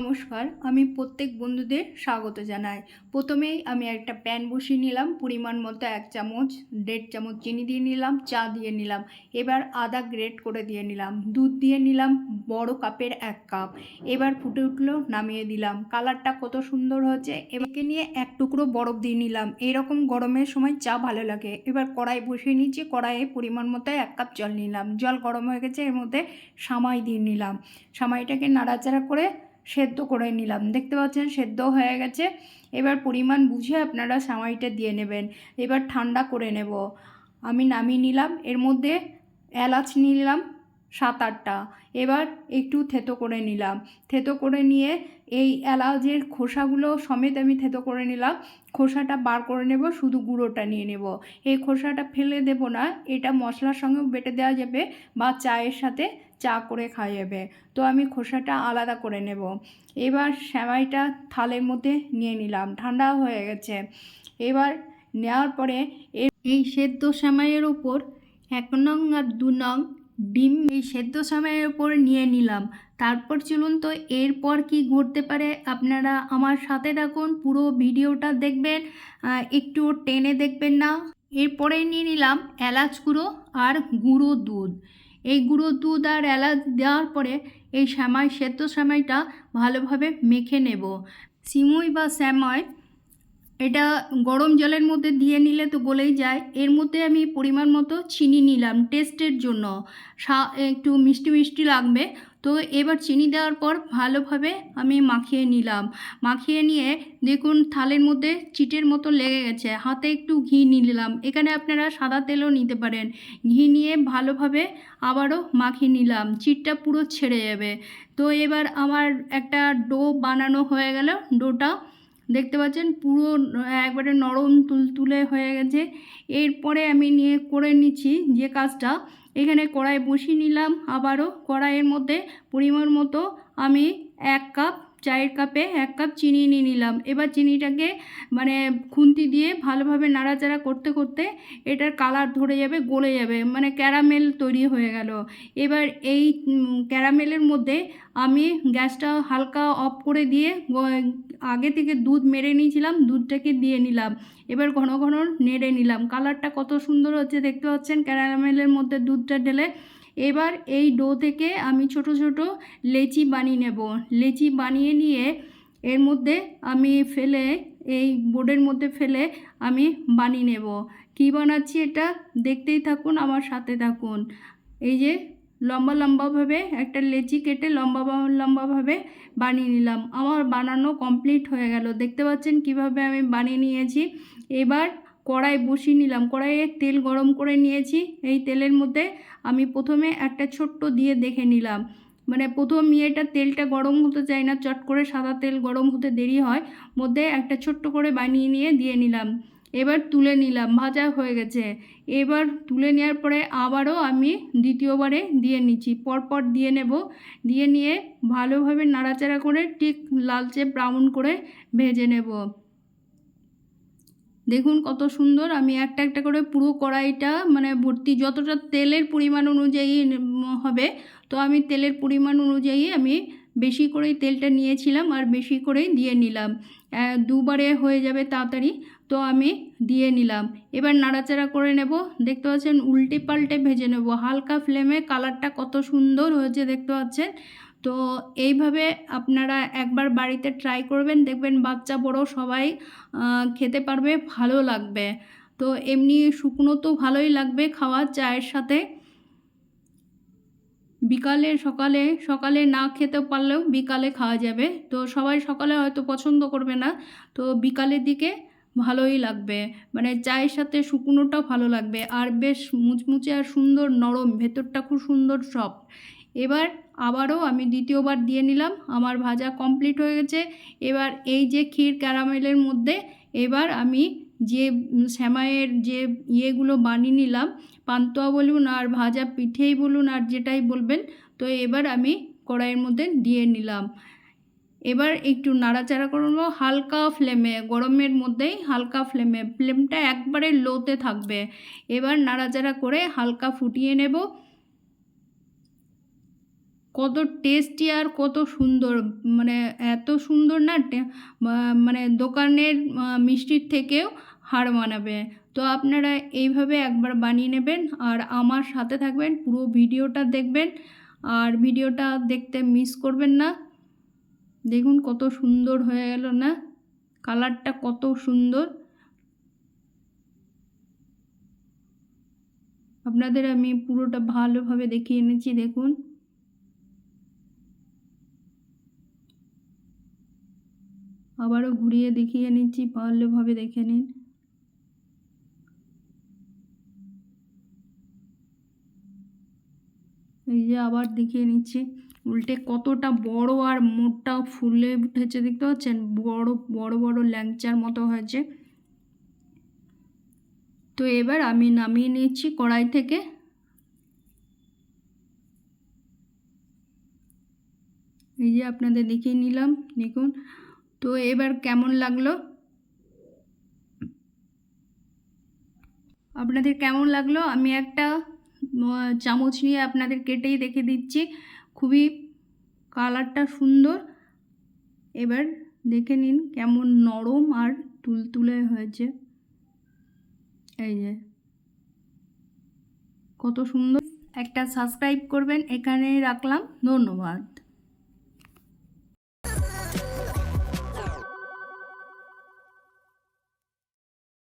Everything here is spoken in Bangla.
নমস্কার, আমি প্রত্যেক বন্ধুদের স্বাগত জানাই। প্রথমেই আমি একটা প্যান বসিয়ে নিলাম, পরিমাণ মতো এক চামচ, দেড় চামচ চিনি দিয়ে নিলাম, চা দিয়ে নিলাম। এবার আদা গ্রেট করে দিয়ে নিলাম, দুধ দিয়ে নিলাম বড় কাপের এক কাপ। এবার ফুটে উঠল, নামিয়ে দিলাম। কালারটা কত সুন্দর হচ্ছে এবারকে নিয়ে এক টুকরো বরফ দিয়ে নিলাম। এইরকম গরমের সময় চা ভালো লাগে। এবার কড়াই বসিয়ে নিচ্ছি, কড়াইয়ে পরিমাণ মতো এক কাপ জল নিলাম। জল গরম হয়ে গেছে, এর মধ্যে সামাই দিয়ে নিলাম। সামাইটাকে নাড়াচাড়া করে সেদ্ধ করে নিলাম। দেখতে পাচ্ছেন, সেদ্ধ হয়ে গেছে। এবার পরিমাণ বুঝে আপনারা সামাইটা দিয়ে নেবেন। এবার ঠান্ডা করে নেব। আমি নামিয়ে নিলাম। এর মধ্যে এলাচ নিলাম। সাত আটটা। এবার একটু থেতো করে নিলাম। থেতো করে নিয়ে এই এলাচের খোসাগুলো সমেত আমি থেতো করে নিলাম। খোসাটা বার করে নেব, শুধু গুঁড়োটা নিয়ে নেব। এই খোসাটা ফেলে দেব না, এটা মশলার সঙ্গেও বেটে দেওয়া যাবে বা চায়ের সাথে চা করে খাওয়া যাবে। তো আমি খোসাটা আলাদা করে নেব। এবার সেমাইটা থালের মধ্যে নিয়ে নিলাম, ঠান্ডা হয়ে গেছে। এবার নেওয়ার পরে এই সেদ্ধ সেমাইয়ের ওপর এক নং আর দু নং ডিম এই সেদ্ধ সময়ের ওপর নিয়ে নিলাম। তারপর চলুন তো এরপর কি ঘটতে পারে আপনারা আমার সাথে থাকুন, পুরো ভিডিওটা দেখবেন একটু টেনে দেখবেন না। এরপরে নিয়ে নিলাম এলাচ গুঁড়ো আর গুঁড়ো দুধ। এই গুঁড়ো দুধ আর এলাচ দেওয়ার পরে এই শ্যামাই, সেদ্ধ শ্যামাইটা ভালোভাবে মেখে নেব। সিমুই বা শ্যামাই এটা গরম জলের মধ্যে দিয়ে নিলে তো গলেই যায়। এর মধ্যে আমি পরিমাণ মতো চিনি নিলাম টেস্টের জন্য। একটু মিষ্টি মিষ্টি লাগবে। তো এবার চিনি দেওয়ার পর ভালোভাবে আমি মাখিয়ে নিলাম। মাখিয়ে নিয়ে দেখুন থালের মধ্যে চিটের মতো লেগে গেছে। হাতে একটু ঘি নিলাম। এখানে আপনারা সাদা তেলও নিতে পারেন। ঘি নিয়ে ভালোভাবে আবারও মাখিয়ে নিলাম। চিটটা পুরো ছেড়ে যাবে। তো এবার আমার একটা ডো বানানো হয়ে গেল। ডোটা দেখতে পাচ্ছেন পুরো একবারে নরম তুলতুলে হয়ে গেছে। এরপরে আমি নিয়ে করে নিচ্ছি যে কাজটা, এখানে কড়াই বসিয়ে নিলাম। আবারও কড়াইয়ের মধ্যে পরিমাণ মতো আমি এক কাপ চায়ের কাপে এক কাপ চিনি নিয়ে নিলাম। এবার চিনিটাকে মানে খুন্তি দিয়ে ভালোভাবে নাড়াচাড়া করতে করতে এটার কালার ধরে যাবে, গলে যাবে মানে ক্যারামেল তৈরি হয়ে গেল। এবার এই ক্যারামেলের মধ্যে আমি গ্যাসটা হালকা অফ করে দিয়ে আগে থেকে দুধ মেরে নিয়েছিলাম, দুধটাকে দিয়ে নিলাম। এবার ঘন ঘন নেড়ে নিলাম। কালারটা কত সুন্দর হচ্ছে, দেখতে পাচ্ছেন? ক্যারামেলের মধ্যে দুধটা ঢেলে এবার এই ডো থেকে আমি ছোট ছোট লেচি বানিয়ে নেব। লেচি বানিয়ে নিয়ে এর মধ্যে আমি ফেলে, এই বোর্ডের মধ্যে ফেলে আমি বানিয়ে নেব। কী বানাচ্ছি এটা দেখতেই থাকুন, আমার সাথে থাকুন। এই যে লম্বা লম্বাভাবে একটা লেচি কেটে লম্বা লম্বাভাবে বানিয়ে নিলাম। আমার বানানো কমপ্লিট হয়ে গেল। দেখতে পাচ্ছেন কীভাবে আমি বানিয়ে নিয়েছি। এবার কড়াই বসিয়ে নিলাম। কড়াইয়ে তেল গরম করে নিয়েছি। এই তেলের মধ্যে আমি প্রথমে একটা ছোট্ট দিয়ে দেখে নিলাম। মানে প্রথম ইয়েটা তেলটা গরম হতে চাই না, চট করে সাদা তেল গরম হতে দেরি হয়, মধ্যে একটা ছোট্ট করে বানিয়ে নিয়ে দিয়ে নিলাম। এবার তুলে নিলাম, ভাজা হয়ে গেছে। এবার তুলে নেওয়ার পরে আবারও আমি দ্বিতীয়বারে দিয়ে নিচ্ছি। পরপর দিয়ে নেব। দিয়ে নিয়ে ভালোভাবে নাড়াচাড়া করে ঠিক লালচে ব্রাউন করে ভেজে নেব। দেখুন কত সুন্দর। আমি একটা একটা করে পুরো কড়াইটা মানে ভর্তি যতটা তেলের পরিমাণ অনুযায়ী হবে, তো আমি তেলের পরিমাণ অনুযায়ী আমি বেশি করেই তেলটা নিয়েছিলাম আর বেশি করেই দিয়ে নিলাম। দুবারে হয়ে যাবে তাড়াতাড়ি, তো আমি দিয়ে নিলাম। এবার নাড়াচাড়া করে নেব। দেখতে পাচ্ছেন, উল্টে পাল্টে ভেজে নেব। হালকা ফ্লেমে কালারটা কত সুন্দর হয়েছে দেখতে পাচ্ছেন। তো এইভাবে আপনারা একবার বাড়িতে ট্রাই করবেন, দেখবেন বাচ্চা বড় সবাই খেতে পারবে, ভালো লাগবে। তো এমনি শুকনো তো ভালোই লাগবে খাওয়া চায়ের সাথে। বিকালে, সকালে সকালে না খেতে পারলেও বিকালে খাওয়া যাবে। তো সবাই সকালে হয়তো পছন্দ করবে না, তো বিকালের দিকে ভালোই লাগবে। মানে চায়ের সাথে শুকনোটা ভালো লাগবে। আর বেশ মুচমুচে আর সুন্দর নরম, ভেতরটা খুব সুন্দর সফট এবার আবারও আমি দ্বিতীয়বার দিয়ে নিলাম, আমার ভাজা কমপ্লিট হয়ে গেছে। এবার এই যে ক্ষীর ক্যারামেলের মধ্যে, এবার আমি যে সেমাইয়ের যে ইয়েগুলো বানিয়ে নিলাম, পান্তুয়া বলুন আর ভাজা পিঠেই বলুন আর যেটাই বলবেন, তো এবার আমি কড়াইয়ের মধ্যে দিয়ে নিলাম। এবার একটু নাড়াচাড়া করব হালকা ফ্লেমে, গরমের মধ্যেই হালকা ফ্লেমে, ফ্লেমটা একবারে লোতে থাকবে। এবার নাড়াচাড়া করে হালকা ফুটিয়ে নেব। কত টেস্টি আর কত সুন্দর মানে এত সুন্দর না মানে দোকানের মিষ্টির থেকেও হার মানাবে। তো আপনারা এইভাবে একবার বানিয়ে নেবেন আর আমার সাথে থাকবেন, পুরো ভিডিওটা দেখবেন আর ভিডিওটা দেখতে মিস করবেন না। দেখুন কত সুন্দর হয়ে গেল না? কালারটা কত সুন্দর। আপনাদের আমি পুরোটা ভালোভাবে দেখিয়ে এনেছি, দেখুন। আবারও ঘুরিয়ে দেখিয়ে নিচ্ছি ভালোভাবে দেখে নিন। এই যে আবার দেখিয়ে নিচ্ছি, উল্টে কতটা বড় আর মোটা ফুলে উঠেছে, দেখতে পাচ্ছেন? বড় বড় বড় ল্যাংচার মতো হয়েছে। তো এবার আমি নামিয়ে নিচ্ছি কড়াই থেকে। এই যে আপনাদের দেখিয়ে নিলাম, দেখুন। তো এবার কেমন লাগল? আপনাদের কেমন লাগল? আমি একটা চামচ নিয়ে আপনাদের কেটেই দেখে দিচ্ছি। খুবই কালারটা সুন্দর। এবার দেখে নিন কেমন নরম আর তুলতুলে হয়েছে। এই যে। কত সুন্দর। একটা সাবস্ক্রাইব করবেন এখানে রাখলাম। ধন্যবাদ।